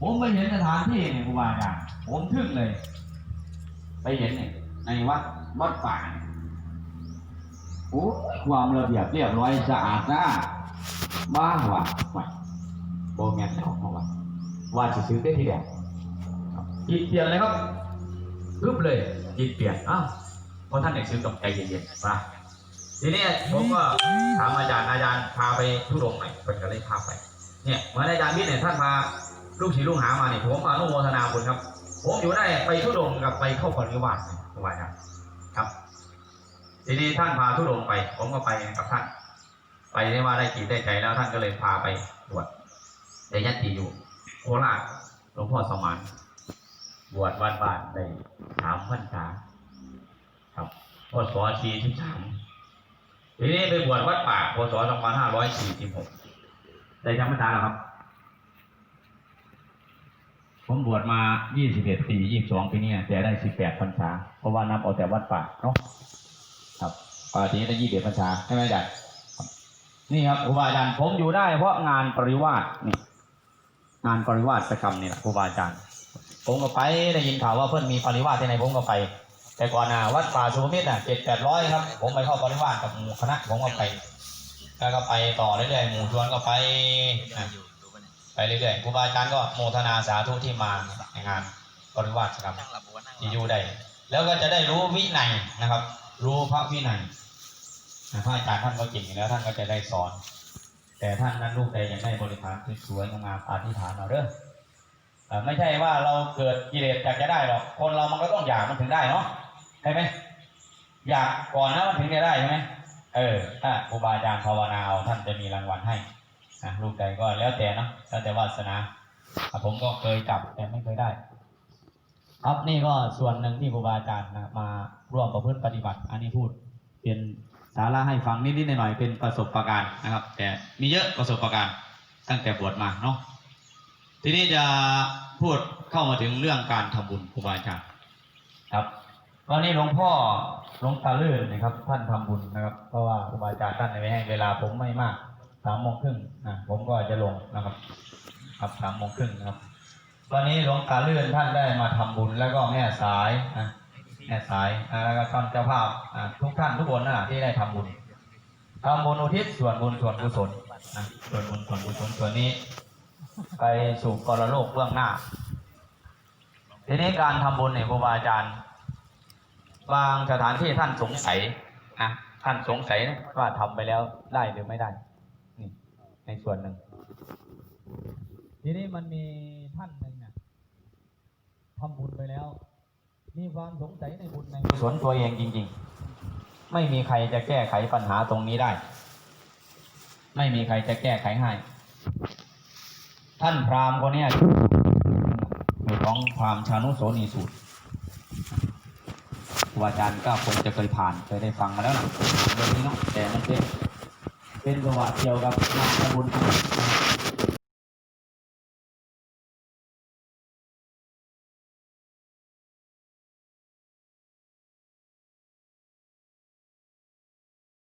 ผมไปเห็นสถานที่เนี่ยครูบาอาจารย์ผมทึ่งเลย ไปเห็นเนี่ยในวัดวัดป่าโอ้ความระเบียบเรียบร้อยสะอาดสะบ้าว่ะว่ะโบแมนของเขาว่ะว่าจะซื้อได้ที่แดงจิตเปลี่ยนเลยครับปึ๊บเลยจิตเปลี่ยนอ้าวเพราะท่านเด็กซื้อกับใจเย็นๆป่ะทีนี้ผมก็ถามอาจารย์อาจารย์พาไปทุดงค์หน่เป็นก็เลยพาไป เนี่ยเหมือนอาจารย์วิทย์เนี่ยท่านพา ลูกศิษย์ลูกหามาเนี่ยผมอนุโมทนาคุณครับ ผมอยู่ได้ไปทุดงกับไปเข้าปริวาสเนี่ยครูบครับทีนี้ท่านพาทุดงไป ผมก็ไปกับท่าน ไปได้ว่าได้จิตได้ใจแล้วท่านก็เลยพาไปบวชในยัตติอยู่โคราชหลวงพ่อสมานบวชวันบาทได้สามพรรษาครับพศสี่สิบสามทีนี้ไปบวชวัดป่าพศสองพันห้าร้อยสี่สิบหกได้จำพรรษาแล้วครับ ผมบวชมา 21 ปี 22 ปีเนี่ยแต่ได้ 18 พรรษา เพราะว่านับเอาแต่วัดป่าเนาะ ครับปกติได้21พรรษาใช่ไหมอาจารย์นี่ครับครูบาอาจารย์ผมอยู่ได้เพราะงานปริวาสนี่ งานปริวาสกรรมนี่แหละครูบาอาจารย์ ผมก็ไปได้ยินข่าวว่าเพื่อนมีปริวาสที่ไหนผมก็ไป แต่ก่อนนะวัดป่าสุมิตรน่ะเจ็ดแปดร้อยครับ ผมไปเข้าปริวาสกับหมู่คณะผมก็ไป แล้วก็ไปต่อเรื่อยๆหมู่ชวนก็ไปอะ ไปเรื่อยๆครูบาอาจารย์ก็โมทนาสาธุที่มาในงานปริวาสกรรมที่อยู่ได้ แล้วก็จะได้รู้วินัยนะครับ รู้พระวินัยนพระอาจารย์ท่านก็เก่งอยู่แล้วท่านก็จะได้สอน แต่ท่านนั้นลูกใดยากได้บริพารสวยงามอธิษฐานเอาเด้อเอ่อไม่ใช่ว่าเราเกิดกิเลสอยากจะได้หรอก คนเรามันก็ต้องอยากมันถึงได้เนาะใช่ไหมอยากก่อนนะมันถึงจะได้ใช่ไหมเออถ้าครูบาอาจารย์ภาวนาเอาท่านจะมีรางวัลให้ นะลูกใดก็แล้วแต่นะแล้วแต่วาสนาะผมก็เคยจับแต่ไม่เคยได้ ครับนี่ก็ส่วนหนึ่งที่ครูบาอาจารย์นะมาร่วมประพฤติปฏิบัติ อันนี้พูดเป็นสาระให้ฟังนิดๆหน่อยๆเป็นประสบการณ์นะครับ แต่มีเยอะประสบการณ์ตั้งแต่บวชมาเนาะทีนี้จะพูดเข้ามาถึงเรื่องการทำบุญครูบาอาจารย์ครับตอนนี้หลวงพ่อหลวงตาลื่นนะครับ ท่านทำบุญนะครับเพราะว่าครูบาอาจารย์ท่านไม่ให้เวลาผมไม่มาก สามโมงครึ่งนะผมก็จะลงนะครับ ครับสามโมงครึ่งนะครับ วันนี้หลวงตาเลื่อนท่านได้มาทำบุญแล้วก็แม่สายนะแม่สายนะแล้วก็ท่านเจ้าภาพอะทุกท่านทุกคนนะที่ได้ทำบุญทำบุญอุทิศส่วนบุญส่วนกุศลนะส่วนบุญส่วนกุศลส่วนนี้ ไปสู่กรโลกเบื้องหน้า ทีนี้การทำบุญเนี่ยครูบาอาจารย์ บางสถานที่ท่านสงสัยนะท่านสงสัยว่าทำไปแล้วได้หรือไม่ได้ ในส่วนหนึ่ง ทีนี้มันมีท่านหนึ่งเนี่ยทำบุญไปแล้ว มีความสงสัยในบุญในกุศลตัวเองจริง ๆ ไม่มีใครจะแก้ไขปัญหาตรงนี้ได้ ไม่มีใครจะแก้ไขให้ท่านพราหมณ์คนนี้อยู่ของพราหมณ์ชานุโสนีสูตรครูอาจารย์ก็คงจะเคยผ่านเคยได้ฟังมาแล้วนะเรื่องนี้เนาะแต่มันเป็น เป็นประวัติเกี่ยวกับงานทำบุญ